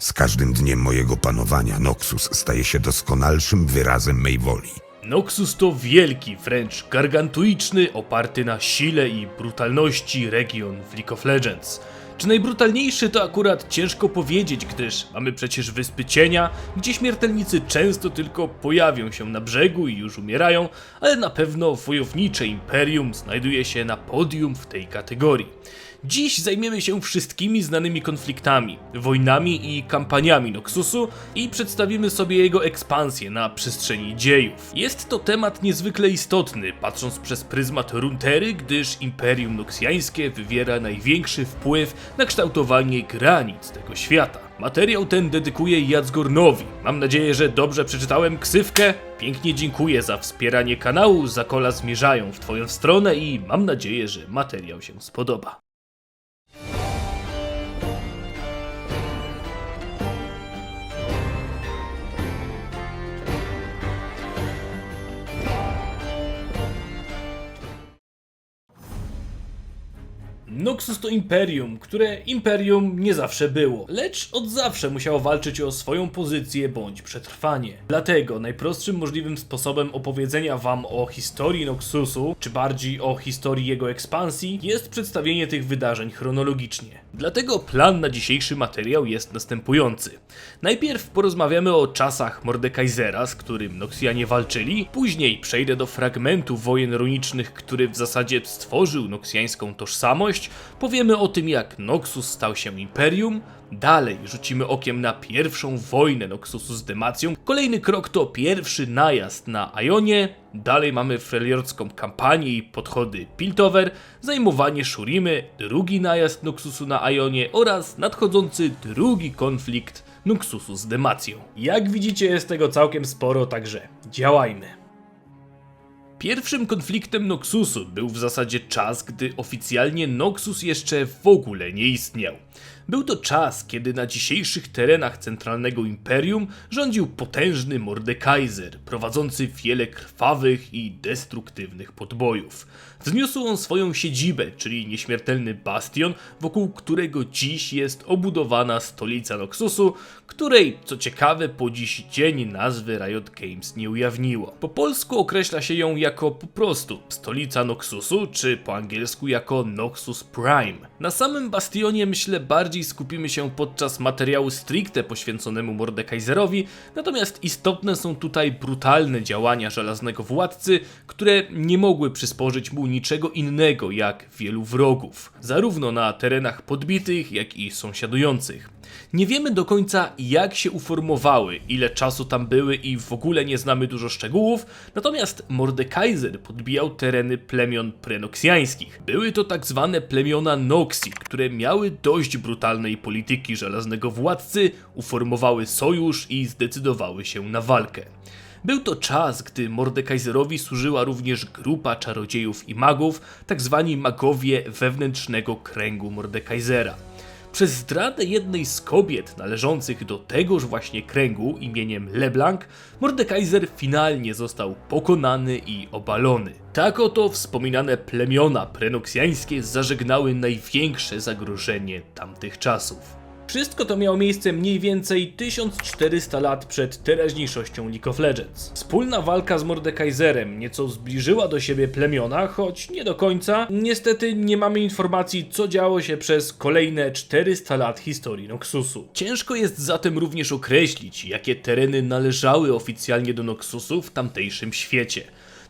Z każdym dniem mojego panowania Noxus staje się doskonalszym wyrazem mej woli. Noxus to wielki, wręcz gargantuiczny, oparty na sile i brutalności region w League of Legends. Czy najbrutalniejszy to akurat ciężko powiedzieć, gdyż mamy przecież Wyspy Cienia, gdzie śmiertelnicy często tylko pojawią się na brzegu i już umierają, ale na pewno wojownicze imperium znajduje się na podium w tej kategorii. Dziś zajmiemy się wszystkimi znanymi konfliktami, wojnami i kampaniami Noxusu i przedstawimy sobie jego ekspansję na przestrzeni dziejów. Jest to temat niezwykle istotny, patrząc przez pryzmat Runtery, gdyż Imperium Noksjańskie wywiera największy wpływ na kształtowanie granic tego świata. Materiał ten dedykuję Jacgornowi. Mam nadzieję, że dobrze przeczytałem ksywkę. Pięknie dziękuję za wspieranie kanału, zakola zmierzają w Twoją stronę i mam nadzieję, że materiał się spodoba. Noxus to imperium, które imperium nie zawsze było, lecz od zawsze musiało walczyć o swoją pozycję bądź przetrwanie. Dlatego najprostszym możliwym sposobem opowiedzenia wam o historii Noxusu, czy bardziej o historii jego ekspansji, jest przedstawienie tych wydarzeń chronologicznie. Dlatego plan na dzisiejszy materiał jest następujący. Najpierw porozmawiamy o czasach Mordekaisera, z którym Noxjanie walczyli, później przejdę do fragmentu wojen runicznych, który w zasadzie stworzył noksjańską tożsamość, powiemy o tym jak Noxus stał się imperium, dalej rzucimy okiem na pierwszą wojnę Noxusu z Demacją, kolejny krok to pierwszy najazd na Ionie, dalej mamy freljordzką kampanię i podchody Piltover, zajmowanie Shurimy, drugi najazd Noxusu na Ionie oraz nadchodzący drugi konflikt Noxusu z Demacją. Jak widzicie jest tego całkiem sporo, także działajmy. Pierwszym konfliktem Noxusu był w zasadzie czas, gdy oficjalnie Noxus jeszcze w ogóle nie istniał. Był to czas, kiedy na dzisiejszych terenach centralnego imperium rządził potężny Mordekaiser, prowadzący wiele krwawych i destruktywnych podbojów. Wzniósł on swoją siedzibę, czyli nieśmiertelny bastion, wokół którego dziś jest obudowana stolica Noxusu, której, co ciekawe, po dziś dzień nazwy Riot Games nie ujawniło. Po polsku określa się ją jako po prostu stolica Noxusu, czy po angielsku jako Noxus Prime. Na samym bastionie myślę bardziej skupimy się podczas materiału stricte poświęconemu Mordekaiserowi, natomiast istotne są tutaj brutalne działania żelaznego władcy, które nie mogły przysporzyć mu niczego innego jak wielu wrogów, zarówno na terenach podbitych, jak i sąsiadujących. Nie wiemy do końca jak się uformowały, ile czasu tam były i w ogóle nie znamy dużo szczegółów, natomiast Mordekaiser podbijał tereny plemion prenoksjańskich. Były to tak zwane plemiona Noxi, które miały dość brutalnej polityki żelaznego władcy, uformowały sojusz i zdecydowały się na walkę. Był to czas, gdy Mordekaiserowi służyła również grupa czarodziejów i magów, tak zwani magowie wewnętrznego kręgu Mordekaisera. Przez zdradę jednej z kobiet należących do tegoż właśnie kręgu imieniem LeBlanc, Mordekaiser finalnie został pokonany i obalony. Tak oto wspominane plemiona prenoksjańskie zażegnały największe zagrożenie tamtych czasów. Wszystko to miało miejsce mniej więcej 1400 lat przed teraźniejszością League of Legends. Wspólna walka z Mordekaiserem nieco zbliżyła do siebie plemiona, choć nie do końca. Niestety nie mamy informacji, co działo się przez kolejne 400 lat historii Noxusu. Ciężko jest zatem również określić, jakie tereny należały oficjalnie do Noxusu w tamtejszym świecie.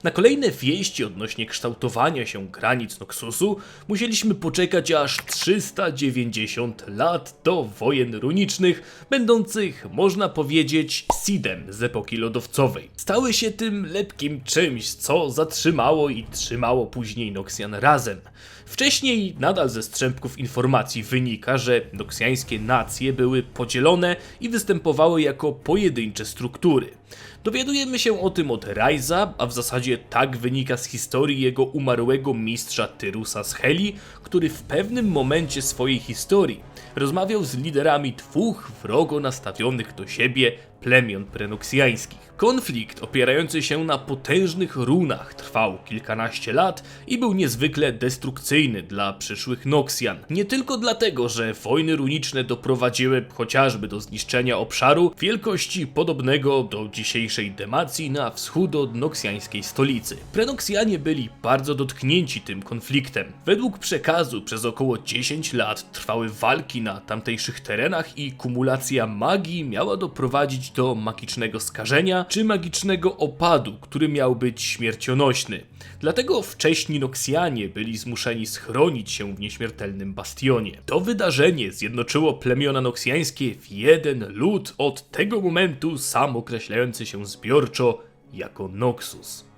Na kolejne wieści odnośnie kształtowania się granic Noxusu musieliśmy poczekać aż 390 lat do wojen runicznych, będących, można powiedzieć, seedem z epoki lodowcowej. Stały się tym lepkim czymś, co zatrzymało i trzymało później Noxian razem. Wcześniej nadal ze strzępków informacji wynika, że noksjańskie nacje były podzielone i występowały jako pojedyncze struktury. Dowiadujemy się o tym od Raiza, a w zasadzie tak wynika z historii jego umarłego mistrza Tyrusa z Heli, który w pewnym momencie swojej historii rozmawiał z liderami dwóch wrogo nastawionych do siebie plemion prenoksjańskich. Konflikt opierający się na potężnych runach trwał kilkanaście lat i był niezwykle destrukcyjny dla przyszłych Noksjan. Nie tylko dlatego, że wojny runiczne doprowadziły chociażby do zniszczenia obszaru wielkości podobnego do dzisiejszej Demacji na wschód od noksjańskiej stolicy. Prenoksjanie byli bardzo dotknięci tym konfliktem. Według przekazu przez około 10 lat trwały walki na tamtejszych terenach i kumulacja magii miała doprowadzić do magicznego skażenia czy magicznego opadu, który miał być śmiercionośny. Dlatego wcześni Noksjanie byli zmuszeni schronić się w nieśmiertelnym bastionie. To wydarzenie zjednoczyło plemiona noksjańskie w jeden lud od tego momentu sam określający się zbiorczo jako Noxus.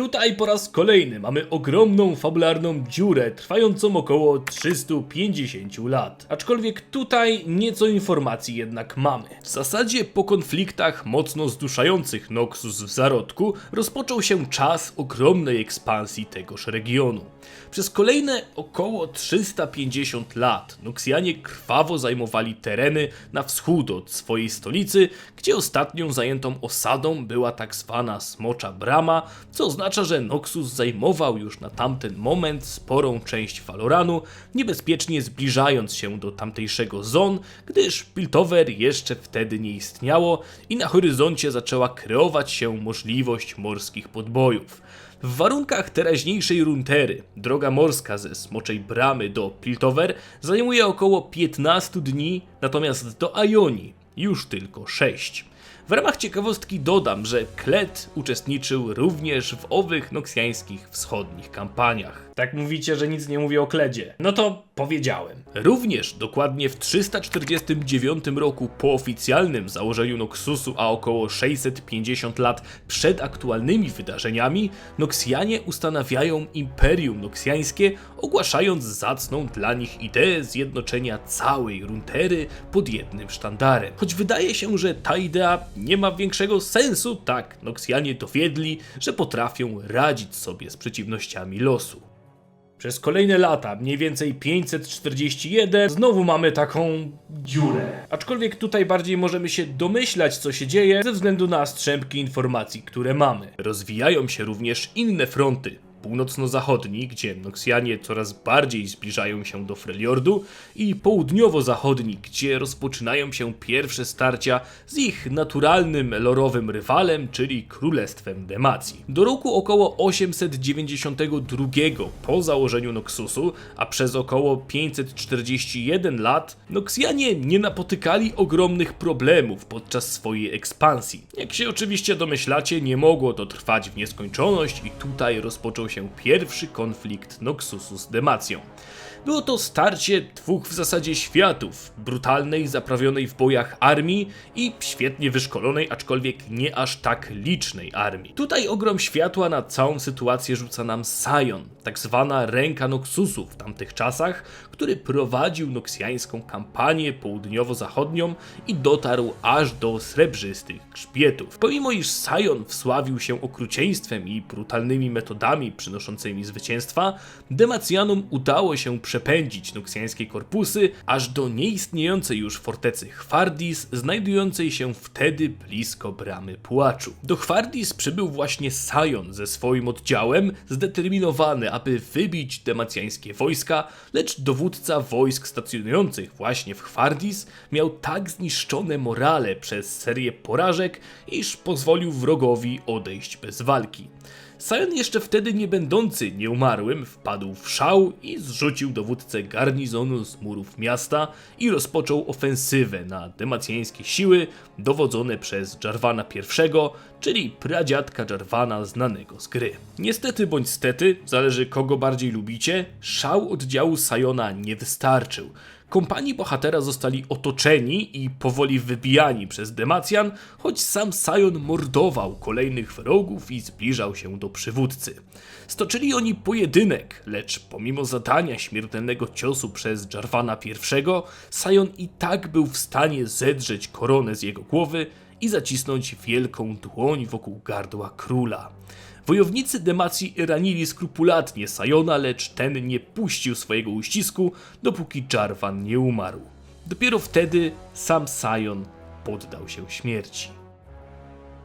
Tutaj po raz kolejny mamy ogromną fabularną dziurę trwającą około 350 lat. Aczkolwiek tutaj nieco informacji jednak mamy. W zasadzie po konfliktach mocno zduszających Noxus w zarodku rozpoczął się czas ogromnej ekspansji tegoż regionu. Przez kolejne około 350 lat Noksjanie krwawo zajmowali tereny na wschód od swojej stolicy, gdzie ostatnią zajętą osadą była tak zwana Smocza Brama, co oznacza, że Noxus zajmował już na tamten moment sporą część Valoranu, niebezpiecznie zbliżając się do tamtejszego zon, gdyż Piltover jeszcze wtedy nie istniało i na horyzoncie zaczęła kreować się możliwość morskich podbojów. W warunkach teraźniejszej Runtery, droga morska ze Smoczej Bramy do Piltover zajmuje około 15 dni, natomiast do Ioni już tylko 6. W ramach ciekawostki dodam, że Klet uczestniczył również w owych noksjańskich wschodnich kampaniach. Tak mówicie, że nic nie mówię o Kledzie. No to powiedziałem. Również dokładnie w 349 roku po oficjalnym założeniu Noxusu, a około 650 lat przed aktualnymi wydarzeniami, Noksjanie ustanawiają Imperium Noksjańskie, ogłaszając zacną dla nich ideę zjednoczenia całej Runtery pod jednym sztandarem. Choć wydaje się, że ta idea nie ma większego sensu, tak Noksjanie dowiedli, że potrafią radzić sobie z przeciwnościami losu. Przez kolejne lata, mniej więcej 541, znowu mamy taką dziurę. Aczkolwiek tutaj bardziej możemy się domyślać, co się dzieje, ze względu na strzępki informacji, które mamy. Rozwijają się również inne fronty. Północno-zachodni, gdzie Noksjanie coraz bardziej zbliżają się do Freljordu i południowo-zachodni, gdzie rozpoczynają się pierwsze starcia z ich naturalnym lorowym rywalem, czyli Królestwem Demacji. Do roku około 892 po założeniu Noxusu, a przez około 541 lat, Noksjanie nie napotykali ogromnych problemów podczas swojej ekspansji. Jak się oczywiście domyślacie, nie mogło to trwać w nieskończoność i tutaj rozpoczął się pierwszy konflikt Noxusu z Demacją. Było to starcie dwóch w zasadzie światów, brutalnej, zaprawionej w bojach armii i świetnie wyszkolonej, aczkolwiek nie aż tak licznej armii. Tutaj ogrom światła na całą sytuację rzuca nam Sion, tak zwana ręka Noxusu w tamtych czasach, który prowadził noksjańską kampanię południowo-zachodnią i dotarł aż do srebrzystych grzbietów. Pomimo iż Sion wsławił się okrucieństwem i brutalnymi metodami przynoszącymi zwycięstwa, Demacjanom udało się przepędzić noksjańskie korpusy aż do nieistniejącej już fortecy Chwardis, znajdującej się wtedy blisko bramy płaczu. Do Chwardis przybył właśnie Sion ze swoim oddziałem, zdeterminowany, aby wybić demacjańskie wojska, lecz dowódca wojsk stacjonujących właśnie w Chwardis miał tak zniszczone morale przez serię porażek, iż pozwolił wrogowi odejść bez walki. Sion jeszcze wtedy nie będący nieumarłym wpadł w szał i zrzucił dowódcę garnizonu z murów miasta i rozpoczął ofensywę na demacjańskie siły dowodzone przez Jarvana I, czyli pradziadka Jarvana znanego z gry. Niestety bądź stety, zależy kogo bardziej lubicie, szał oddziału Sajona nie wystarczył. Kompanii bohatera zostali otoczeni i powoli wybijani przez Demacjan, choć sam Sion mordował kolejnych wrogów i zbliżał się do przywódcy. Stoczyli oni pojedynek, lecz pomimo zadania śmiertelnego ciosu przez Jarvana I, Sion i tak był w stanie zedrzeć koronę z jego głowy i zacisnąć wielką dłoń wokół gardła króla. Wojownicy Demacji ranili skrupulatnie Sajona, lecz ten nie puścił swojego uścisku, dopóki Jarvan nie umarł. Dopiero wtedy sam Sion poddał się śmierci.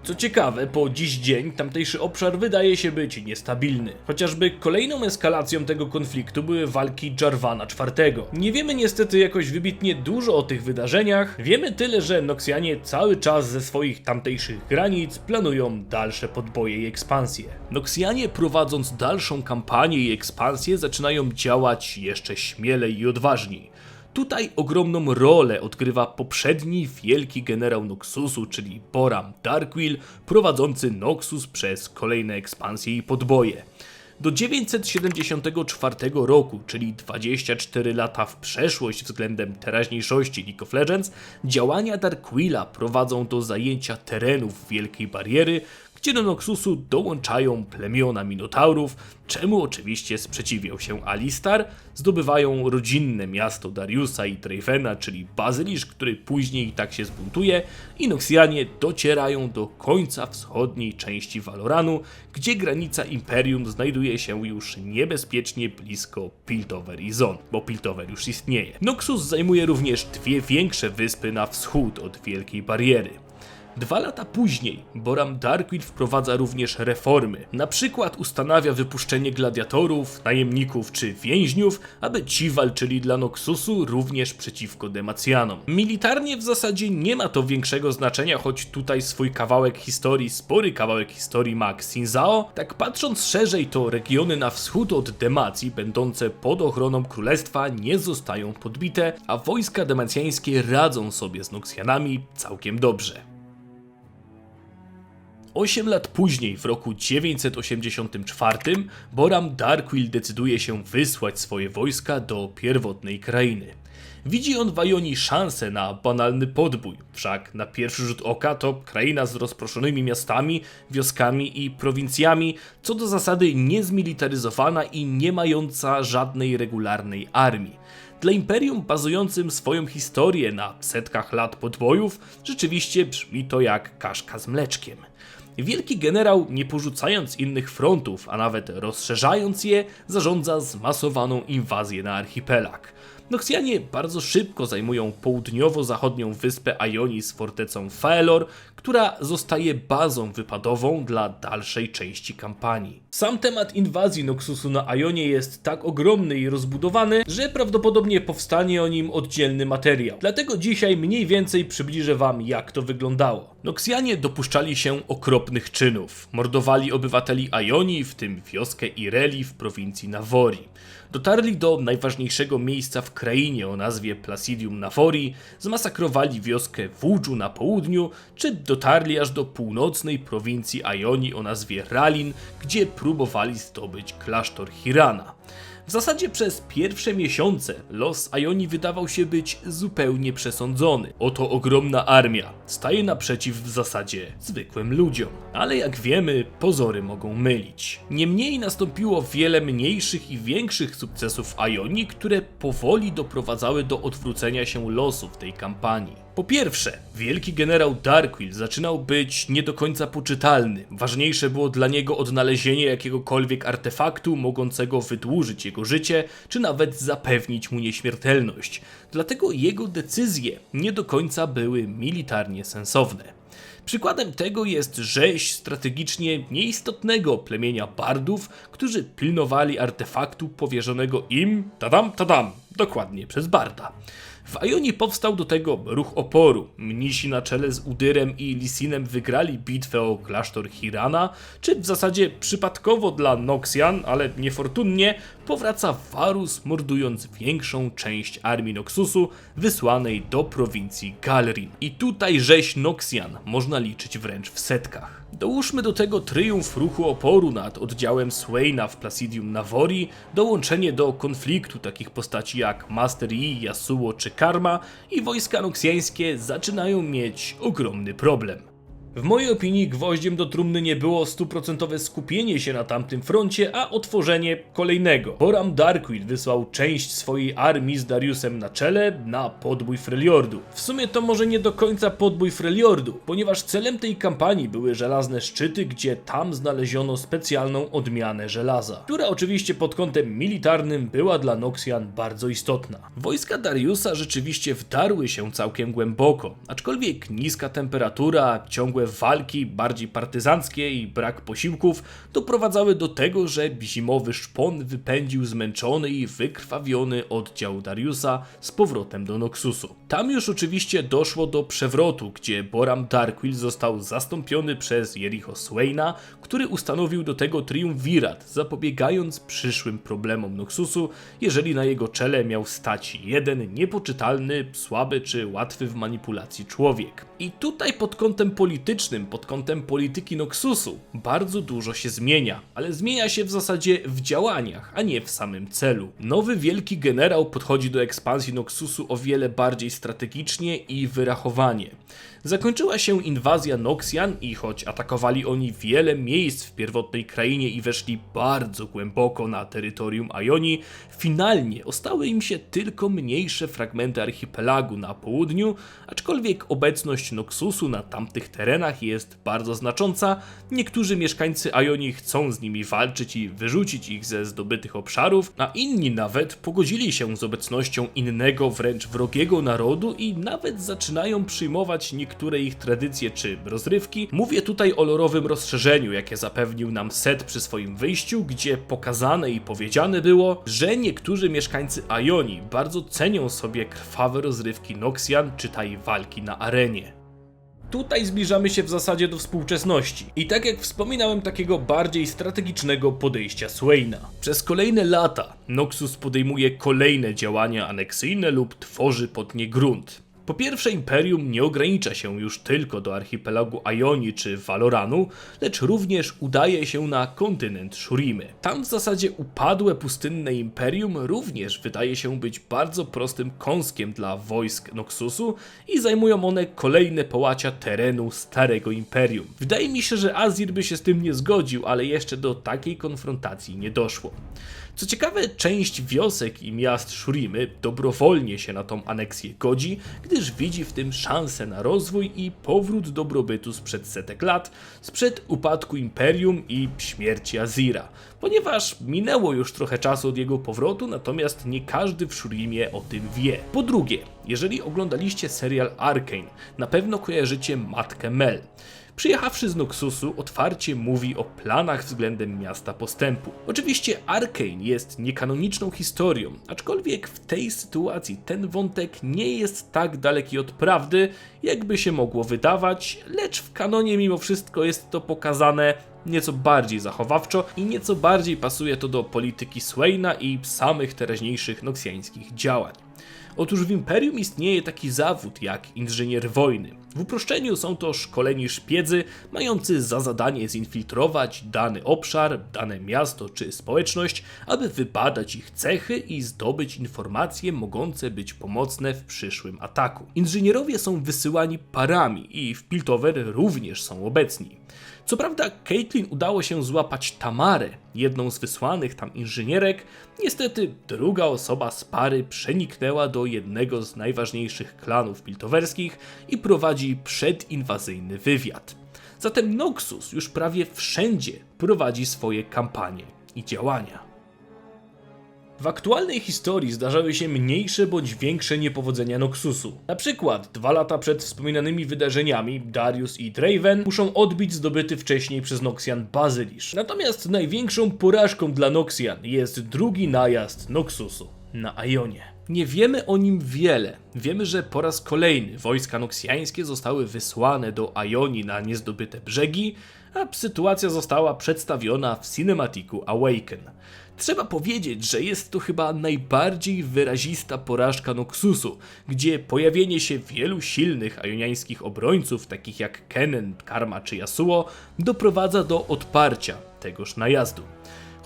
Co ciekawe, po dziś dzień tamtejszy obszar wydaje się być niestabilny. Chociażby kolejną eskalacją tego konfliktu były walki Jarvana IV. Nie wiemy niestety jakoś wybitnie dużo o tych wydarzeniach, wiemy tyle, że Noksjanie cały czas ze swoich tamtejszych granic planują dalsze podboje i ekspansje. Noksjanie prowadząc dalszą kampanię i ekspansję zaczynają działać jeszcze śmielej i odważniej. Tutaj ogromną rolę odgrywa poprzedni wielki generał Noxusu, czyli Boram Darkwill, prowadzący Noxus przez kolejne ekspansje i podboje. Do 974 roku, czyli 24 lata w przeszłość względem teraźniejszości League of Legends, działania Darkwilla prowadzą do zajęcia terenów Wielkiej Bariery, gdzie do Noxusu dołączają plemiona Minotaurów, czemu oczywiście sprzeciwiał się Alistar, zdobywają rodzinne miasto Dariusa i Dreyfena, czyli Bazylisz, który później tak się zbuntuje, i Noxianie docierają do końca wschodniej części Valoranu, gdzie granica Imperium znajduje się już niebezpiecznie blisko Piltover i Zon, bo Piltover już istnieje. Noxus zajmuje również dwie większe wyspy na wschód od Wielkiej Bariery. Dwa lata później Boram Darkwill wprowadza również reformy. Na przykład ustanawia wypuszczenie gladiatorów, najemników czy więźniów, aby ci walczyli dla Noxusu również przeciwko Demacjanom. Militarnie w zasadzie nie ma to większego znaczenia, choć tutaj swój kawałek historii, spory kawałek historii ma Xinzao. Tak patrząc szerzej, to regiony na wschód od Demacji, będące pod ochroną królestwa, nie zostają podbite, a wojska demacjańskie radzą sobie z Noxianami całkiem dobrze. Osiem lat później, w roku 984, Boram Darkwill decyduje się wysłać swoje wojska do pierwotnej krainy. Widzi on w Ajonii szansę na banalny podbój, wszak na pierwszy rzut oka to kraina z rozproszonymi miastami, wioskami i prowincjami, co do zasady niezmilitaryzowana i nie mająca żadnej regularnej armii. Dla imperium bazującym swoją historię na setkach lat podbojów, rzeczywiście brzmi to jak kaszka z mleczkiem. Wielki generał, nie porzucając innych frontów, a nawet rozszerzając je, zarządza zmasowaną inwazję na archipelag. Noksjanie bardzo szybko zajmują południowo-zachodnią wyspę Ajonii z fortecą Faelor, która zostaje bazą wypadową dla dalszej części kampanii. Sam temat inwazji Noxusu na Ajonie jest tak ogromny i rozbudowany, że prawdopodobnie powstanie o nim oddzielny materiał. Dlatego dzisiaj mniej więcej przybliżę wam jak to wyglądało. Noksjanie dopuszczali się okropnych czynów. Mordowali obywateli Ajonii, w tym wioskę Ireli w prowincji Nawori. Dotarli do najważniejszego miejsca w krainie o nazwie Placidium Navori, zmasakrowali wioskę Wudżu na południu, czy dotarli aż do północnej prowincji Ajonii o nazwie Ralin, gdzie próbowali zdobyć klasztor Hirana. W zasadzie przez pierwsze miesiące los Ajonii wydawał się być zupełnie przesądzony. Oto ogromna armia staje naprzeciw w zasadzie zwykłym ludziom. Ale jak wiemy, pozory mogą mylić. Niemniej nastąpiło wiele mniejszych i większych sukcesów Ajonii, które powoli doprowadzały do odwrócenia się losów tej kampanii. Po pierwsze, wielki generał Darkwill zaczynał być nie do końca poczytalny. Ważniejsze było dla niego odnalezienie jakiegokolwiek artefaktu mogącego wydłużyć jego życie, czy nawet zapewnić mu nieśmiertelność. Dlatego jego decyzje nie do końca były militarnie sensowne. Przykładem tego jest rzeź strategicznie nieistotnego plemienia bardów, którzy pilnowali artefaktu powierzonego im, tadam, tadam, dokładnie przez barda. W Ajonii powstał do tego ruch oporu. Mnisi na czele z Udyrem i Lisinem wygrali bitwę o klasztor Hirana, czy w zasadzie przypadkowo dla Noxian, ale niefortunnie, powraca Varus mordując większą część armii Noxusu wysłanej do prowincji Galrin. I tutaj rzeź Noxian można liczyć wręcz w setkach. Dołóżmy do tego triumf ruchu oporu nad oddziałem Swaina w Placidium Navori, dołączenie do konfliktu takich postaci jak Master Yi, Yasuo czy Karma i wojska noksjańskie zaczynają mieć ogromny problem. W mojej opinii gwoździem do trumny nie było stuprocentowe skupienie się na tamtym froncie, a otworzenie kolejnego. Boram Darkwill wysłał część swojej armii z Dariusem na czele na podbój Freljordu. W sumie to może nie do końca podbój Freljordu, ponieważ celem tej kampanii były żelazne szczyty, gdzie tam znaleziono specjalną odmianę żelaza, która oczywiście pod kątem militarnym była dla Noxian bardzo istotna. Wojska Dariusa rzeczywiście wdarły się całkiem głęboko, aczkolwiek niska temperatura, ciągłe walki, bardziej partyzanckie i brak posiłków doprowadzały do tego, że zimowy szpon wypędził zmęczony i wykrwawiony oddział Dariusa z powrotem do Noxusu. Tam już oczywiście doszło do przewrotu, gdzie Boram Darkwill został zastąpiony przez Jericho Swaina, który ustanowił do tego triumvirat, zapobiegając przyszłym problemom Noxusu, jeżeli na jego czele miał stać jeden niepoczytalny, słaby czy łatwy w manipulacji człowiek. I tutaj pod kątem politycznym, pod kątem polityki Noxusu, bardzo dużo się zmienia, ale zmienia się w zasadzie w działaniach, a nie w samym celu. Nowy wielki generał podchodzi do ekspansji Noxusu o wiele bardziej strategicznie i wyrachowanie. Zakończyła się inwazja Noxian i choć atakowali oni wiele miejsc w pierwotnej krainie i weszli bardzo głęboko na terytorium Ionii, finalnie ostały im się tylko mniejsze fragmenty archipelagu na południu, aczkolwiek obecność Noxusu na tamtych terenach jest bardzo znacząca, niektórzy mieszkańcy Ionii chcą z nimi walczyć i wyrzucić ich ze zdobytych obszarów, a inni nawet pogodzili się z obecnością innego, wręcz wrogiego narodu i nawet zaczynają przyjmować niektóre ich tradycje czy rozrywki. Mówię tutaj o lorowym rozszerzeniu, jakie zapewnił nam Set przy swoim wyjściu, gdzie pokazane i powiedziane było, że niektórzy mieszkańcy Ionii bardzo cenią sobie krwawe rozrywki Noxian, czytaj walki na arenie. Tutaj zbliżamy się w zasadzie do współczesności. I tak jak wspominałem, takiego bardziej strategicznego podejścia Swaina. Przez kolejne lata Noxus podejmuje kolejne działania aneksyjne lub tworzy pod nie grunt. Po pierwsze, Imperium nie ogranicza się już tylko do archipelagu Ioni czy Valoranu, lecz również udaje się na kontynent Shurimy. Tam w zasadzie upadłe pustynne Imperium również wydaje się być bardzo prostym kąskiem dla wojsk Noxusu i zajmują one kolejne połacia terenu Starego Imperium. Wydaje mi się, że Azir by się z tym nie zgodził, ale jeszcze do takiej konfrontacji nie doszło. Co ciekawe, część wiosek i miast Shurimy dobrowolnie się na tą aneksję godzi, gdyż widzi w tym szansę na rozwój i powrót dobrobytu sprzed setek lat, sprzed upadku Imperium i śmierci Azira, ponieważ minęło już trochę czasu od jego powrotu, natomiast nie każdy w Shurimie o tym wie. Po drugie, jeżeli oglądaliście serial Arkane, na pewno kojarzycie matkę Mel. Przyjechawszy z Noxusu, otwarcie mówi o planach względem miasta postępu. Oczywiście Arkane jest niekanoniczną historią, aczkolwiek w tej sytuacji ten wątek nie jest tak daleki od prawdy, jakby się mogło wydawać, lecz w kanonie mimo wszystko jest to pokazane nieco bardziej zachowawczo i nieco bardziej pasuje to do polityki Swaina i samych teraźniejszych noksjańskich działań. Otóż w Imperium istnieje taki zawód jak inżynier wojny. W uproszczeniu są to szkoleni szpiedzy, mający za zadanie zinfiltrować dany obszar, dane miasto czy społeczność, aby wybadać ich cechy i zdobyć informacje mogące być pomocne w przyszłym ataku. Inżynierowie są wysyłani parami i w Piltover również są obecni. Co prawda, Caitlin udało się złapać Tamarę, jedną z wysłanych tam inżynierek. Niestety, druga osoba z pary przeniknęła do jednego z najważniejszych klanów piltowerskich i prowadzi przedinwazyjny wywiad. Zatem Noxus już prawie wszędzie prowadzi swoje kampanie i działania. W aktualnej historii zdarzały się mniejsze bądź większe niepowodzenia Noxusu. Na przykład, dwa lata przed wspominanymi wydarzeniami, Darius i Draven muszą odbić zdobyty wcześniej przez Noxian Bazylisz. Natomiast największą porażką dla Noxian jest drugi najazd Noxusu na Ionie. Nie wiemy o nim wiele. Wiemy, że po raz kolejny wojska noksjańskie zostały wysłane do Ionii na niezdobyte brzegi, a sytuacja została przedstawiona w cinematiku Awaken. Trzeba powiedzieć, że jest to chyba najbardziej wyrazista porażka Noxusu, gdzie pojawienie się wielu silnych ajoniańskich obrońców, takich jak Kennen, Karma czy Yasuo, doprowadza do odparcia tegoż najazdu.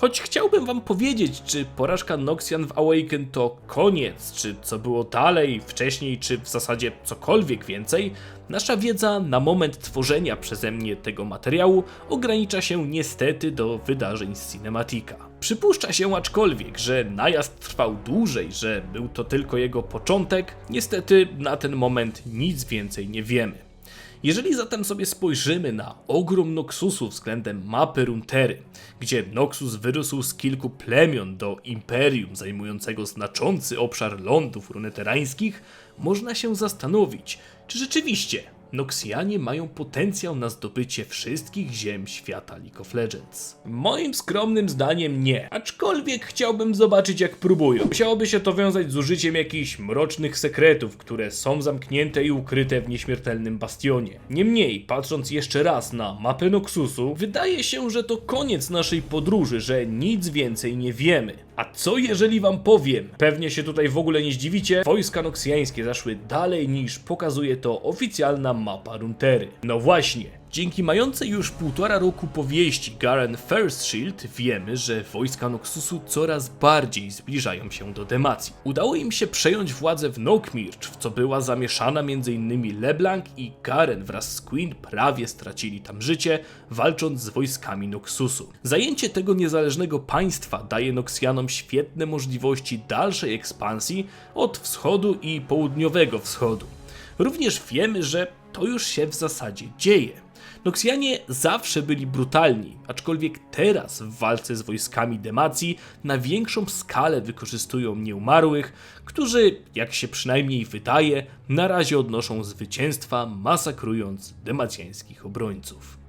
Choć chciałbym wam powiedzieć, czy porażka Noxian w Awaken to koniec, czy co było dalej, wcześniej, czy w zasadzie cokolwiek więcej, nasza wiedza na moment tworzenia przeze mnie tego materiału ogranicza się niestety do wydarzeń z Cinematica. Przypuszcza się aczkolwiek, że najazd trwał dłużej, że był to tylko jego początek, niestety na ten moment nic więcej nie wiemy. Jeżeli zatem sobie spojrzymy na ogrom Noxusu względem mapy Runtery, gdzie Noxus wyrósł z kilku plemion do imperium zajmującego znaczący obszar lądów runeterańskich, można się zastanowić, czy rzeczywiście Noxianie mają potencjał na zdobycie wszystkich ziem świata League of Legends. Moim skromnym zdaniem nie, aczkolwiek chciałbym zobaczyć jak próbują. Musiałoby się to wiązać z użyciem jakichś mrocznych sekretów, które są zamknięte i ukryte w nieśmiertelnym bastionie. Niemniej, patrząc jeszcze raz na mapę Noxusu, wydaje się, że to koniec naszej podróży, że nic więcej nie wiemy. A co jeżeli wam powiem? Pewnie się tutaj w ogóle nie zdziwicie, wojska noksjańskie zaszły dalej niż pokazuje to oficjalna mapa Runtery. No właśnie, Dzięki mającej już półtora roku powieści Garen Farshield wiemy, że wojska Noxusu coraz bardziej zbliżają się do Demacji. Udało im się przejąć władzę w Nokmircz, w co była zamieszana m.in. LeBlanc i Garen wraz z Queen prawie stracili tam życie, walcząc z wojskami Noxusu. Zajęcie tego niezależnego państwa daje Noxianom świetne możliwości dalszej ekspansji od wschodu i południowego wschodu. Również wiemy, że to już się w zasadzie dzieje. Noksjanie zawsze byli brutalni, aczkolwiek teraz w walce z wojskami Demacji na większą skalę wykorzystują nieumarłych, którzy, jak się przynajmniej wydaje, na razie odnoszą zwycięstwa, masakrując demacjańskich obrońców.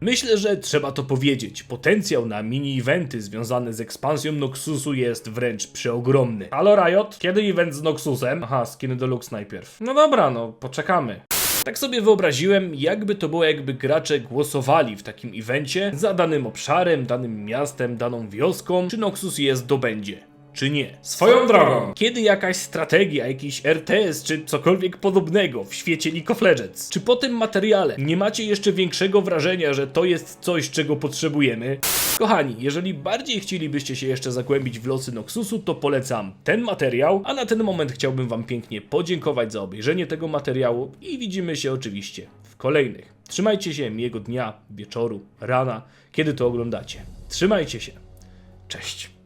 Myślę, że trzeba to powiedzieć. Potencjał na mini-eventy związane z ekspansją Noxusu jest wręcz przeogromny. Halo Riot, kiedy event z Noxusem? Aha, skiny Deluxe najpierw. No dobra, no poczekamy. Tak sobie wyobraziłem, jakby to było, jakby gracze głosowali w takim evencie za danym obszarem, danym miastem, daną wioską, czy Noxus je zdobędzie. Czy nie? Swoją drogą, kiedy jakaś strategia, jakiś RTS czy cokolwiek podobnego w świecie League of Legends, czy po tym materiale nie macie jeszcze większego wrażenia, że to jest coś, czego potrzebujemy? Kochani, jeżeli bardziej chcielibyście się jeszcze zagłębić w losy Noxusu, to polecam ten materiał, a na ten moment chciałbym Wam pięknie podziękować za obejrzenie tego materiału i widzimy się oczywiście w kolejnych. Trzymajcie się miłego dnia, wieczoru, rana, kiedy to oglądacie. Trzymajcie się. Cześć.